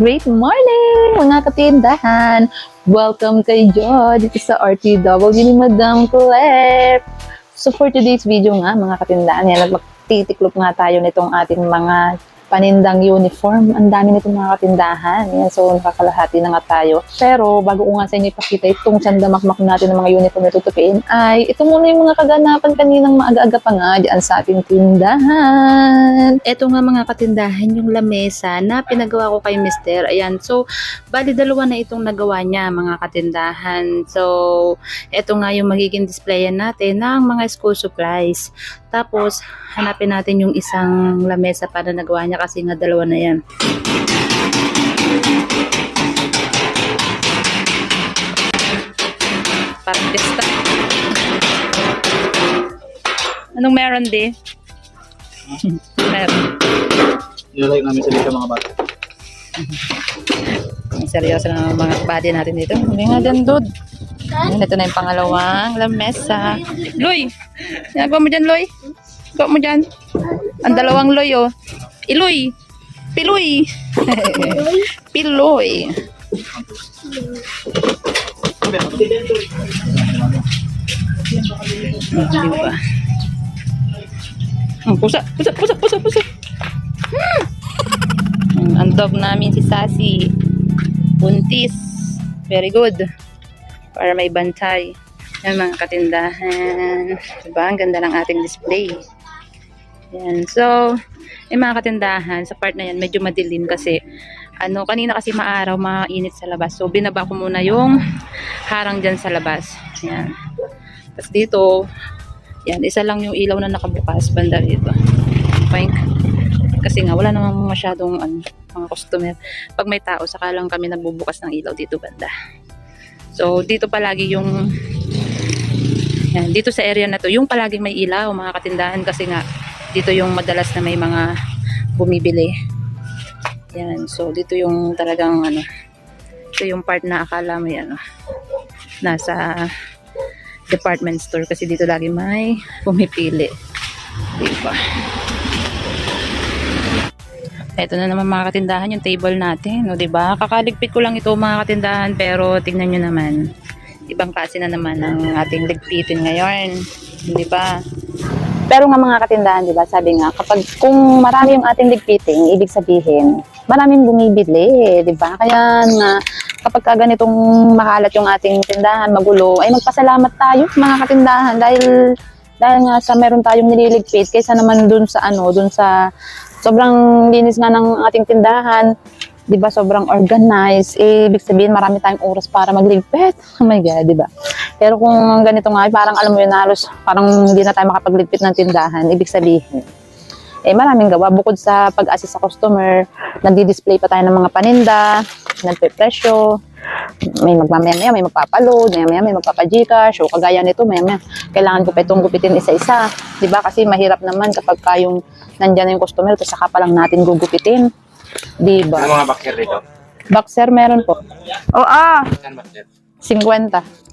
Great morning mga katindahan! Welcome kayo dito sa RTW ni Madam Claire. So for today's video nga mga katindahan, yan, magtitiklop nga tayo nitong ating mga panindang uniform. Ang dami nitong mga katindahan. Yan, so nakakalahati na nga tayo. Pero bago ko nga sa inyo ipakita itong sandamakmak natin ng mga uniform na tutupiin, ay ito muna yung mga kaganapan kaninang maaga-aga pa nga dyan sa ating tindahan. Ito nga mga katindahan, yung lamesa na pinagawa ko kay Mister. Ayan, so bali dalawa na itong nagawa niya mga katindahan. So, ito nga yung magiging displayan natin ng mga school supplies. Tapos, hanapin natin yung isang lamesa para nagawa niya kasi nga dalawa na yan. Parang pista. Anong meron di? meron. Nilalagay namin sa dito mga bata. Seryoso na mga body natin dito. Hindi nga dyan, dude. Ayan, ito na yung pangalawang lamesa. Loy! Ginagawa mo dyan, Loy? Ginagawa mo dyan? Ang dalawang Loy, oh. Iloy! Piloy! Piloy! Di ba? Hmm, pusa! Pusa! Pusa! Pusa! Pusa! Hmm. Ang dog namin si Sassy. Buntis. Very good. Para may bantay. Yan mga katindahan. Diba? Ang ganda ng ating display. Yan. So, yung mga katindahan, sa part na yan, medyo madilim kasi ano, kanina kasi maaraw, mainit sa labas. So, binaba ko muna yung harang dyan sa labas. Yan. Tapos dito, yan, isa lang yung ilaw na nakabukas banda dito. Fine. Kasi nga, wala namang masyadong ano, mga customer. Pag may tao, saka lang kami nagbubukas ng ilaw dito banda. So, dito palagi yung yan, dito sa area na to, yung palaging may ilaw, mga katindahan kasi nga dito yung madalas na may mga bumibili. Yan, so dito yung talagang ano, ito yung part na akala may ano, nasa department store kasi dito lagi may pumipili. Diba? Ito na naman mga katindahan yung table natin, no, 'di ba? Kakaligpit ko lang ito mga katindahan pero tingnan niyo naman. Ibang klase na naman ang ating ligpitin ngayon, 'di ba? Pero nga mga katindahan, 'di ba? Sabi nga kapag kung marami yung ating ligpiting, ibig sabihin maraming bumibili, 'di ba? Kaya nga kapag ka ganitong makalat yung ating tindahan, magulo, ay magpasalamat tayo mga katindahan dahil dahil nga sa meron tayong nililigpit kaysa naman dun sa ano, dun sa sobrang linis nga ng ating tindahan, 'di ba? Sobrang organized. Eh, ibig sabihin marami tayong oras para magligpit. Oh my god, 'di ba? Pero kung ganito nga, parang alam mo yun, halos parang hindi na tayo makapagligpit ng tindahan. Ibig sabihin, eh maraming gawa. Bukod sa pag-assist sa customer, nagdi-display pa tayo ng mga paninda, nagpe-presyo, may magmamaya may magpapaload, maya maya may magpapagcash, o kagaya nito, maya maya, kailangan ko pa itong gupitin isa-isa. 'Di ba Kasi mahirap naman kapag ka yung nandyan na yung customer, tapos saka pa lang natin gugupitin. 'Di ba Ano mga bakter dito? Boxer meron po. Oh, ah! Saan bakter? 50.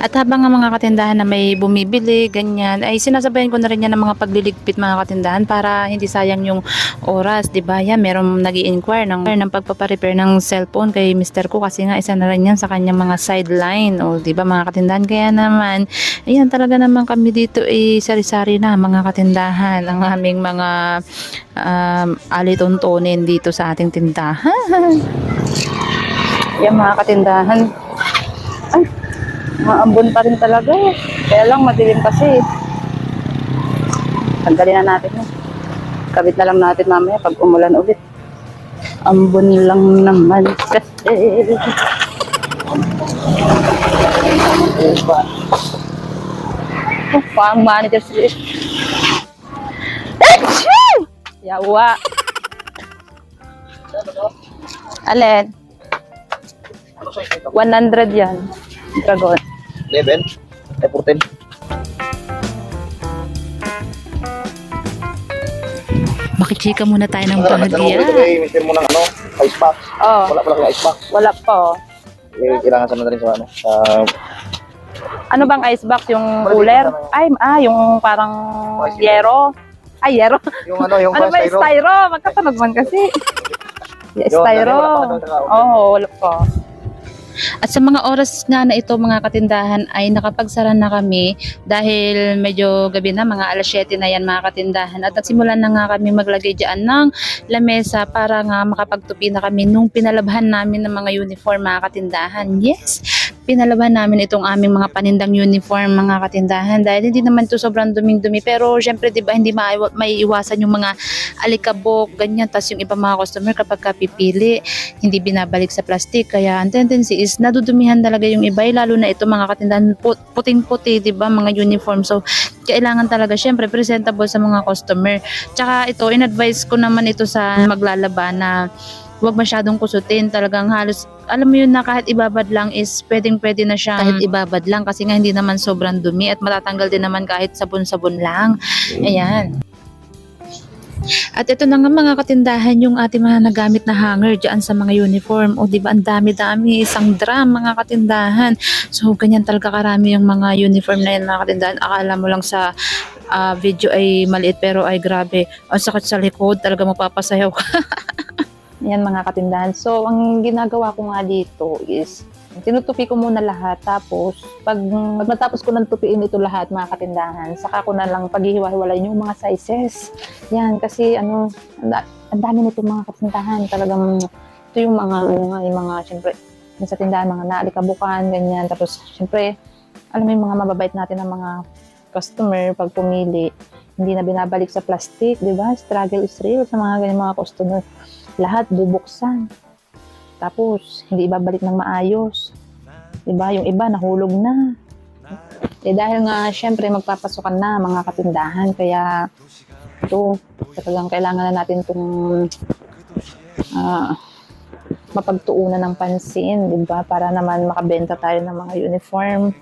At habang ang mga katindahan na may bumibili, ganyan, ay sinasabayan ko na rin yan ng mga pagliligpit mga katindahan para hindi sayang yung oras, ba? Yan, meron nag inquire ng, ng pagpaparepair ng cellphone kay mister ko kasi nga isa na rin yan sa kanyang mga sideline, o ba mga katindahan? Kaya naman, ayan talaga naman kami dito ay sari-sari na mga katindahan, ang aming mga um, alituntunin dito sa ating tindahan. Yan mga katindahan. Maambon pa rin talaga eh. Kaya lang madilim kasi. Tanggalin na natin eh. Kabit na lang natin mamaya pag umulan ulit. Ambon lang naman kasi. Oh, parang manager si Achoo! Yawa. Alin? 100 yan. Dragon. 11? Eh, 14? Makichika muna tayo ng Ano, ko dito kay Mr. mo ng ano, ice box. Oh, Wala pala kang ice box. wala po. Eh, kailangan sana na rin sa ano, sa... Ano bang ice box? Yung cooler? Ay, ah, yung parang yero. Ay, yero. Yung ano, yung Ano ba yung styro. styro? Magkatunog man kasi. Yes, Yun, styro. Oo, wala pa. At sa mga oras nga na ito mga katindahan ay nakapagsara na kami dahil medyo gabi na, mga alas 7 na yan mga katindahan. At nagsimulan na nga kami maglagay dyan ng lamesa para nga makapagtupi na kami nung pinalabhan namin ng mga uniform mga katindahan. Yes, pinalabhan namin itong aming mga panindang uniform mga katindahan. Dahil hindi naman to sobrang duming-dumi. Pero syempre 'di ba hindi maiwa- maiiwasan yung mga alikabok ganyan. Tas yung iba mga customer kapag ka pipili hindi binabalik sa plastic. Kaya ang tendency is nadudumihan talaga yung iba. Eh, lalo na ito mga katindahan put- puting-puti 'di ba mga uniform. So kailangan talaga syempre presentable sa mga customer. Tsaka ito in-advise ko naman ito sa maglalaba na huwag masyadong kusutin. Talagang halos alam mo yun na kahit ibabad lang is pwedeng pwede na siya kahit ibabad lang kasi nga hindi naman sobrang dumi at matatanggal din naman kahit sabon-sabon lang ayan at ito na nga mga katindahan yung ating mga nagamit na hanger dyan sa mga uniform. O di ba ang dami-dami, isang drum mga katindahan. So ganyan talaga karami yung mga uniform na yan mga katindahan. Akala mo lang sa ah, video ay maliit pero ay grabe. Ang sakit sa likod, talaga mapapasayaw ka. yan mga katindahan. So ang ginagawa ko nga dito is tinutupi ko muna lahat. Tapos pag, pag matapos ko nang tupiin ito lahat mga katindahan saka ko na lang paghihiwa-hiwalayin yung mga sizes. Yan kasi ano ang da- ang dami nito mga katindahan. Talagang ito yung mga ano yung mga syempre sa tindahan mga naalikabukan ganyan. Tapos syempre alam mo yung mga mababait natin ng mga customer pag pumili hindi na binabalik sa plastic di ba? Struggle is real sa mga ganyan mga customer lahat bubuksan tapos, hindi ibabalik ng maayos. Diba? Yung iba, nahulog na. Eh, dahil nga, syempre, magpapasokan na mga katindahan. Kaya, ito, talagang kailangan na natin itong ah, mapagtuunan ng pansin, di ba? Para naman makabenta tayo ng mga uniform.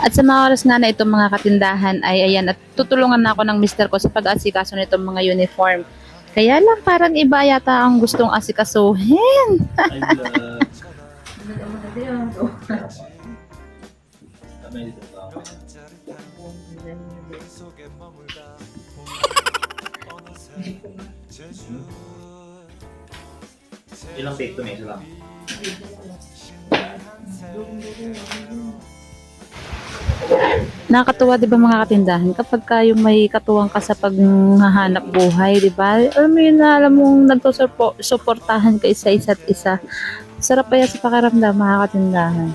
At sa mga oras nga na itong mga katindahan ay ayan at tutulungan na ako ng mister ko sa pag-asikaso nitong mga uniform. Kaya lang parang iba yata ang gustong asikasuhin. Ilang take to may isa lang? Nakakatuwa 'di ba mga katindahan kapag kayo may katuwang ka sa paghahanap buhay, 'di ba? Alam mo yun na alam mong nagsusuportahan ka isa isa't isa. Sarap kaya sa pakiramdam mga katindahan.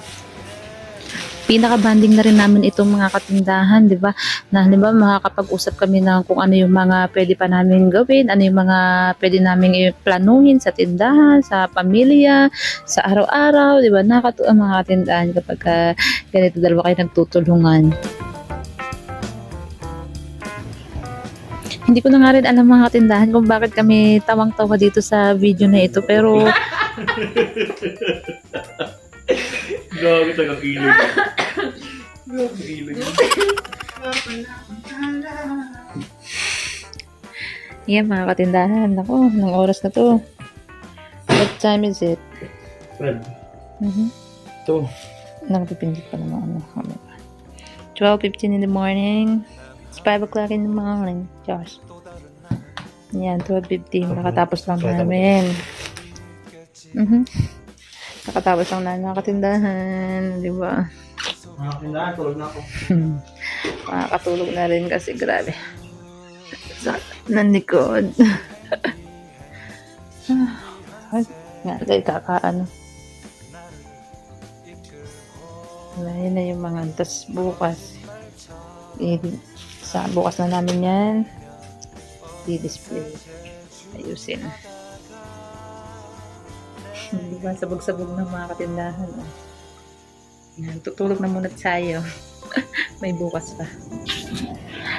Pinaka-banding na rin namin itong mga katindahan, 'di ba? Na halimbawa makakapag-usap kami ng kung ano yung mga pwede pa namin gawin, ano yung mga pwede namin planuhin sa tindahan, sa pamilya, sa araw-araw, 'di ba? Nakakatuwa ang mga katindahan kapag ah, ganito dalawa kayo nagtutulungan. Hindi ko na nga rin alam mga katindahan kung bakit kami tawang-tawa dito sa video na ito. Pero Gago talagang ilog. Ilog. yan mga katindahan. Ako, ng oras na to. What time is it? Well, Mhm. ito. Nakapipindot pa naman ano. 12.15 in the morning. It's 5 o'clock in the morning. Josh. Yan, 12.15. Nakatapos lang namin. Mhm. Nakatapos lang namin mga katindahan. Di ba? Mga kindahan, tulog na ako. Makakatulog na rin kasi grabe. Sa nanikod. Nga, dahil kakaano. Ayun na yung mga tas bukas. Eh, sa bukas na namin yan. Di-display. Ayusin. Di ba? Sabog-sabog ng mga katindahan. Oh. Tutulog na muna tayo. May bukas pa.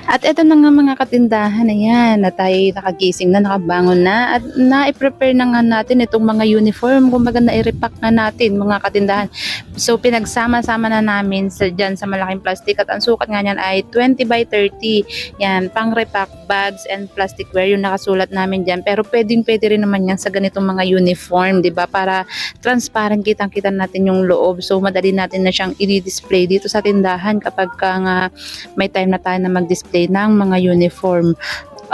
At eto na nga mga katindahan, ayan, na tayo nakagising na, nakabangon na, at na-prepare na nga natin itong mga uniform, kumbaga na-repack na natin mga katindahan. So, pinagsama-sama na namin sa, dyan sa malaking plastic at ang sukat nga niyan ay 20 by 30. Yan, pang repack bags and plasticware yung nakasulat namin dyan. Pero pwedeng pwede rin naman yan sa ganitong mga uniform, di ba? Para transparent kitang-kita natin yung loob. So, madali natin na siyang i-display dito sa tindahan kapag ka nga may time na tayo na mag-display ng mga uniform.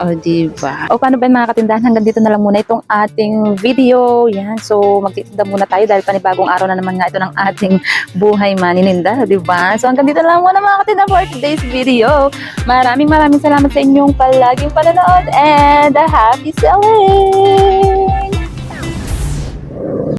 O, oh, diba? O, paano ba yung mga katindahan? Hanggang dito na lang muna itong ating video. Yan. So, magtitinda muna tayo dahil panibagong araw na naman nga ito ng ating buhay manininda. Diba? So, hanggang dito na lang muna mga katinda for today's video. Maraming maraming salamat sa inyong palaging panonood and happy selling!